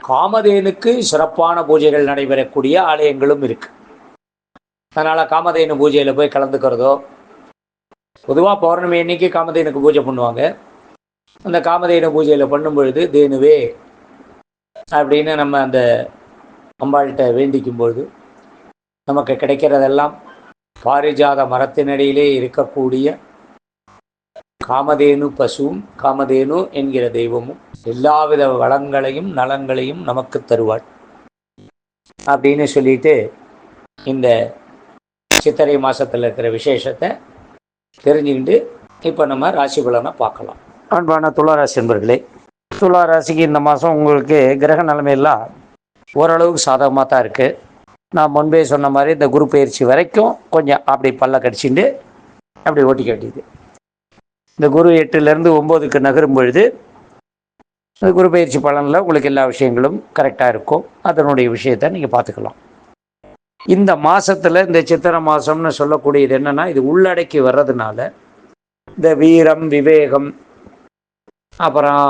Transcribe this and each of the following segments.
காமதேனுக்கு சிறப்பான பூஜைகள் நடைபெறக்கூடிய ஆலயங்களும் இருக்கு. அதனால் காமதேனு பூஜையில் போய் கலந்துக்கிறதோ பொதுவாக பௌர்ணமி அன்னைக்கு காமதேனுக்கு பூஜை பண்ணுவாங்க. அந்த காமதேனு பூஜையில் பண்ணும் பொழுது தேனுவே அப்படின்னு நம்ம அந்த அம்பாள்கிட்ட வேண்டிக்கும் பொழுது நமக்கு கிடைக்கிறதெல்லாம் பாரிஜாத மரத்தினடியிலே இருக்கக்கூடிய காமதேனு பசுவும் காமதேனு என்கிற தெய்வமும் எல்லாவித வளங்களையும் நலங்களையும் நமக்கு தருவாள். அப்படின்னு சொல்லிட்டு இந்த சித்திரை மாசத்துல இருக்கிற விசேஷத்தை தெரிஞ்சுக்கிட்டு இப்போ நம்ம ராசி பலனை பார்க்கலாம். அன்பான துளாராசி என்பர்களே துளாராசிக்கு இந்த மாதம் உங்களுக்கு கிரக நிலைமையெல்லாம் ஓரளவுக்கு சாதகமாக தான் இருக்குது நான் முன்பே சொன்ன மாதிரி இந்த குரு பயிற்சி வரைக்கும் கொஞ்சம் அப்படி பல்ல கடிச்சுட்டு அப்படி ஓட்டி கட்டிது இந்த குரு எட்டுலேருந்து ஒம்போதுக்கு நகரும் பொழுது இந்த குரு பயிற்சி பலனில் உங்களுக்கு எல்லா விஷயங்களும் கரெக்டாக இருக்கும். அதனுடைய விஷயத்தை நீங்கள் பார்த்துக்கலாம். இந்த மாதத்தில் இந்த சித்திரை மாதம்னு சொல்லக்கூடியது என்னென்னா இது உள்ளடக்கி வர்றதுனால இந்த வீரம் விவேகம் அப்புறம்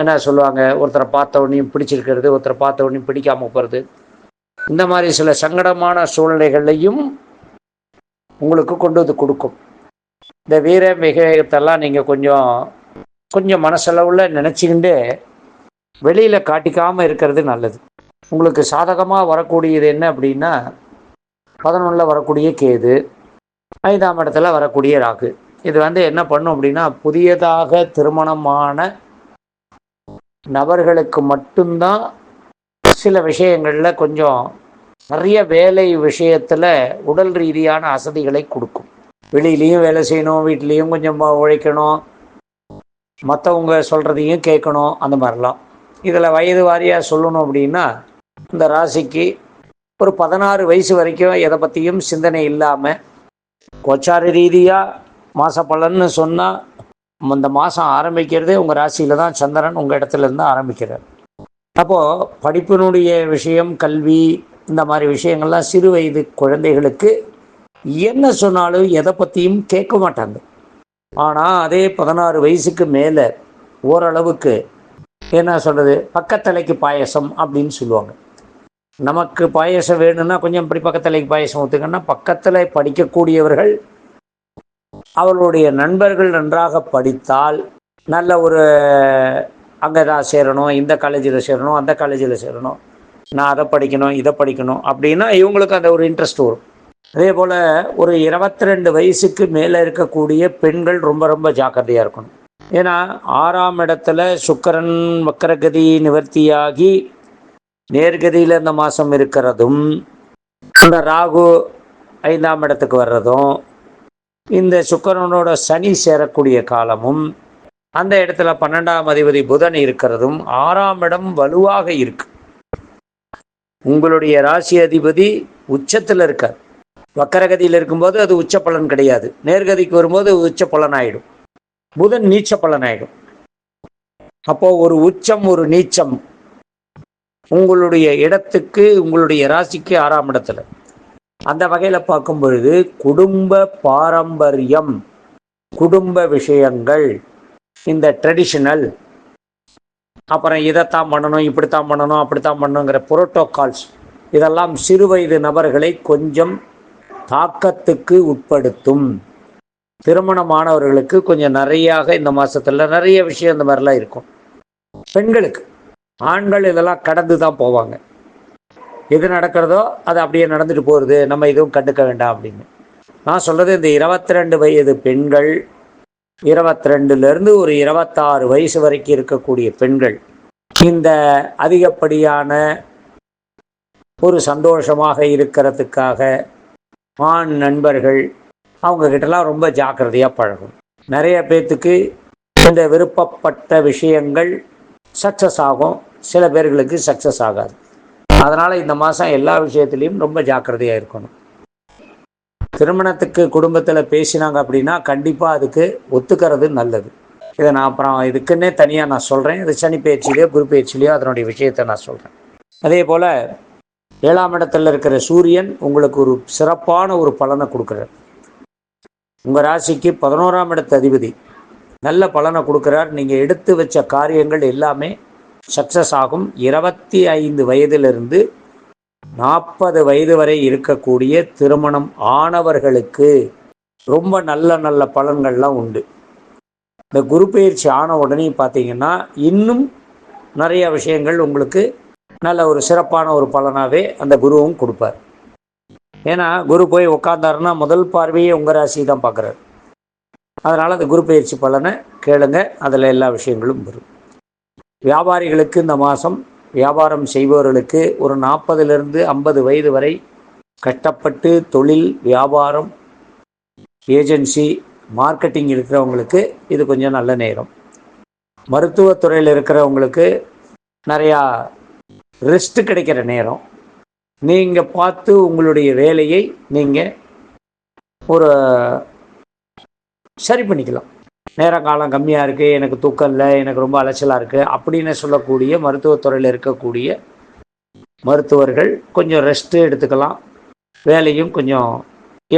என்ன சொல்லுவாங்க ஒருத்தரை பார்த்த உடனேயும் பிடிச்சிருக்கிறது ஒருத்தரை பார்த்த உடனேயும் பிடிக்காம போகிறது இந்த மாதிரி சில சங்கடமான சூழ்நிலைகளையும் உங்களுக்கு கொண்டு வந்து கொடுக்கும். இந்த வீர விவேகத்தெல்லாம் நீங்கள் கொஞ்சம் கொஞ்சம் மனசளவில் நினச்சிக்கிண்டு வெளியில் காட்டிக்காமல் இருக்கிறது நல்லது. உங்களுக்கு சாதகமாக வரக்கூடியது என்ன அப்படின்னா பதினொன்றில் வரக்கூடிய கேது ஐந்தாம் இடத்துல வரக்கூடிய ராகு. இது வந்து என்ன பண்ணும் அப்படின்னா புதியதாக திருமணமான நபர்களுக்கு மட்டும்தான் சில விஷயங்களில் கொஞ்சம் நிறைய வேலை விஷயத்தில் உடல் ரீதியான அசதிகளை கொடுக்கும். வெளியிலையும் வேலை செய்யணும் வீட்லேயும் கொஞ்சம் உழைக்கணும். மற்றவங்க சொல்கிறதையும் கேட்கணும் அந்த மாதிரிலாம். இதில் வயது வாரியாக சொல்லணும் அப்படின்னா இந்த ராசிக்கு ஒரு பதினாறு வயசு வரைக்கும் எதை பற்றியும் சிந்தனை இல்லாமல் கோச்சார ரீதியாக மாத பலன்னு சொன்னால் இந்த மாதம் ஆரம்பிக்கிறதே உங்கள் ராசியில் தான் சந்திரன் உங்கள் இடத்துலேருந்து ஆரம்பிக்கிறார். அப்போது படிப்பினுடைய விஷயம் கல்வி இந்த மாதிரி விஷயங்கள்லாம் சிறு வயது குழந்தைகளுக்கு என்ன சொன்னாலும் எதை பற்றியும் கேட்க மாட்டாங்க. ஆனால் அதே பதினாறு வயசுக்கு மேலே ஓரளவுக்கு என்ன சொல்கிறது பக்கத்தலைக்கு பாயசம் அப்படின்னு சொல்லுவாங்க. நமக்கு பாயசம் வேணும்னா கொஞ்சம் இப்படி பக்கத்தலைக்கு பாயசம் ஊற்றுங்கன்னா பக்கத்தில் படிக்கக்கூடியவர்கள் அவர்களுடைய நண்பர்கள் நன்றாக படித்தால் நல்ல ஒரு அங்கே தான் சேரணும் இந்த காலேஜில் சேரணும் அந்த காலேஜில் சேரணும். நான் அதை படிக்கணும் இதை படிக்கணும் அப்படின்னா இவங்களுக்கு அந்த ஒரு இன்ட்ரெஸ்ட் வரும். அதே போல் ஒரு இருபத்தி ரெண்டு வயசுக்கு மேலே இருக்கக்கூடிய பெண்கள் ரொம்ப ரொம்ப ஜாக்கிரதையாக இருக்கணும். ஏன்னா ஆறாம் இடத்துல சுக்கரன் வக்கரகதி நிவர்த்தியாகி நேர்கதியில் இந்த மாதம் இருக்கிறதும் அந்த ராகு ஐந்தாம் இடத்துக்கு வர்றதும் இந்த சுக்கரனோட சனி சேரக்கூடிய காலமும் அந்த இடத்துல பன்னெண்டாம் அதிபதி புதன் இருக்கிறதும் ஆறாம் இடம் வலுவாக இருக்கு. உங்களுடைய ராசி அதிபதி உச்சத்தில் இருக்கார். வக்கரகதியில் இருக்கும்போது அது உச்ச பலன் கிடையாது. நேர்கதிக்கு வரும்போது உச்ச பலன் ஆயிடும் புதன் நீச்ச பலன் ஆயிடும் அப்போ ஒரு உச்சம் ஒரு நீச்சம் உங்களுடைய இடத்துக்கு உங்களுடைய ராசிக்கு ஆறாம் இடத்துல. அந்த வகையில் பார்க்கும் பொழுது குடும்ப பாரம்பரியம் குடும்ப விஷயங்கள் இந்த ட்ரெடிஷனல் அப்புறம் இதைத்தான் பண்ணணும் இப்படித்தான் பண்ணணும் அப்படித்தான் பண்ணணுங்கிற புரோட்டோகால்ஸ் இதெல்லாம் சிறு வயது நபர்களை கொஞ்சம் தாக்கத்துக்கு உட்படுத்தும். திருமணமானவர்களுக்கு கொஞ்சம் நிறையாக இந்த மாதத்தில் நிறைய விஷயம் இந்த மாதிரிலாம் இருக்கும். பெண்களுக்கு. ஆண்கள் இதெல்லாம் கடந்து தான் போவாங்க. எது நடக்கிறதோ அது அப்படியே நடந்துட்டு போகிறது நம்ம எதுவும் கண்டுக்க வேண்டாம் அப்படின்னு. நான் சொல்கிறது இந்த இருபத்தி ரெண்டு வயது பெண்கள் இருபத்தி ரெண்டுலேருந்து ஒரு இருபத்தாறு வயசு வரைக்கும் இருக்கக்கூடிய பெண்கள் இந்த அதிகப்படியான ஒரு சந்தோஷமாக இருக்கிறதுக்காக ஆண் நண்பர்கள் அவங்கக்கிட்டலாம் ரொம்ப ஜாக்கிரதையாக பழகும். நிறைய பேர்த்துக்கு இந்த விருப்பப்பட்ட விஷயங்கள் சக்ஸஸ் ஆகும். சில பேர்களுக்கு சக்ஸஸ் ஆகாது. அதனால் இந்த மாதம் எல்லா விஷயத்துலேயும் ரொம்ப ஜாக்கிரதையாக இருக்கணும். திருமணத்துக்கு குடும்பத்தில் பேசினாங்க அப்படின்னா கண்டிப்பாக அதுக்கு ஒத்துக்கிறது நல்லது. இதை நான் அப்புறம் இதுக்குன்னே தனியாக நான் சொல்கிறேன் இது சனி பயிற்சியிலையோ குரு பயிற்சியிலையோ அதனுடைய விஷயத்தை நான் சொல்கிறேன் அதே போல் ஏழாம் இடத்துல இருக்கிற சூரியன் உங்களுக்கு ஒரு சிறப்பான ஒரு பலனை கொடுக்குறார். உங்கள் ராசிக்கு பதினோராம் இடத்து அதிபதி நல்ல பலனை கொடுக்குறார். நீங்கள் எடுத்து வச்ச காரியங்கள் எல்லாமே சக்ஸஸ் ஆகும். இருபத்தி ஐந்து வயதிலிருந்து நாற்பது வயது வரை இருக்கக்கூடிய திருமணம் ஆனவர்களுக்கு ரொம்ப நல்ல நல்ல பலன்கள்லாம் உண்டு. இந்த குரு பயிற்சி ஆன உடனே பார்த்தீங்கன்னா இன்னும் நிறைய விஷயங்கள் உங்களுக்கு நல்ல ஒரு சிறப்பான ஒரு பலனாகவே அந்த குருவும் கொடுப்பார். ஏன்னா குரு போய் உட்காந்தாருன்னா முதல் பார்வையே உங்கள் ராசி தான் பார்க்குறாரு. அதனால் அந்த குரு பயிற்சி பலனை கேளுங்க அதில் எல்லா விஷயங்களும் வரும். வியாபாரிகளுக்கு இந்த மாதம் வியாபாரம் செய்பவர்களுக்கு ஒரு நாற்பதுலேருந்து ஐம்பது வயது வரை கஷ்டப்பட்டு தொழில் வியாபாரம் ஏஜென்சி மார்க்கெட்டிங் இருக்கிறவங்களுக்கு இது கொஞ்சம் நல்ல நேரம். மருத்துவத்துறையில் இருக்கிறவங்களுக்கு நிறையா ரெஸ்ட் கிடைக்கிற நேரம். நீங்கள் பார்த்து உங்களுடைய வேலையை நீங்கள் ஒரு சரி பண்ணிக்கலாம். நேர காலம் கம்மியாக இருக்குது எனக்கு தூக்கம் இல்லை எனக்கு ரொம்ப அலைச்சலாக இருக்குது அப்படின்னு சொல்லக்கூடிய மருத்துவத்துறையில் இருக்கக்கூடிய மருத்துவர்கள் கொஞ்சம் ரெஸ்ட்டு எடுத்துக்கலாம். வேலையும் கொஞ்சம்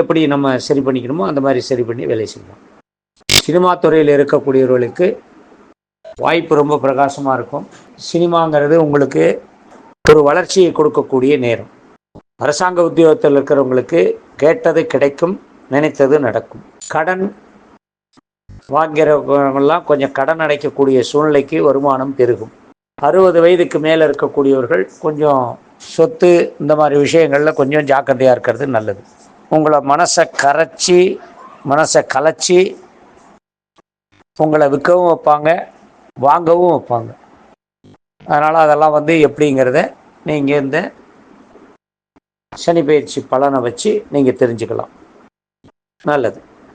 எப்படி நம்ம சரி பண்ணிக்கணுமோ அந்த மாதிரி சரி பண்ணி வேலை செய்யலாம். சினிமா துறையில் இருக்கக்கூடியவர்களுக்கு வாய்ப்பு ரொம்ப பிரகாசமாக இருக்கும். சினிமாங்கிறது உங்களுக்கு ஒரு வளர்ச்சியை கொடுக்கக்கூடிய நேரம். அரசாங்க உத்தியோகத்தில் இருக்கிறவங்களுக்கு கேட்டது கிடைக்கும் நினைத்தது நடக்கும். கடன் வாங்கிறவங்கெல்லாம் கொஞ்சம் கடன் அடைக்கக்கூடிய சூழ்நிலைக்கு வருமானம் பெருகும். அறுபது வயதுக்கு மேலே இருக்கக்கூடியவர்கள் கொஞ்சம் சொத்து இந்த மாதிரி விஷயங்களில் கொஞ்சம் ஜாக்கிரதையாக இருக்கிறது நல்லது. உங்களை மனசை கரைச்சி மனசை கலைச்சி உங்களை விற்கவும் வைப்பாங்க வாங்கவும் வைப்பாங்க. அதனால் அதெல்லாம் வந்து எப்படிங்கிறத நீங்கள் இந்த சனி பயிற்சி பலனை வச்சு நீங்கள் தெரிஞ்சுக்கலாம். நல்லது.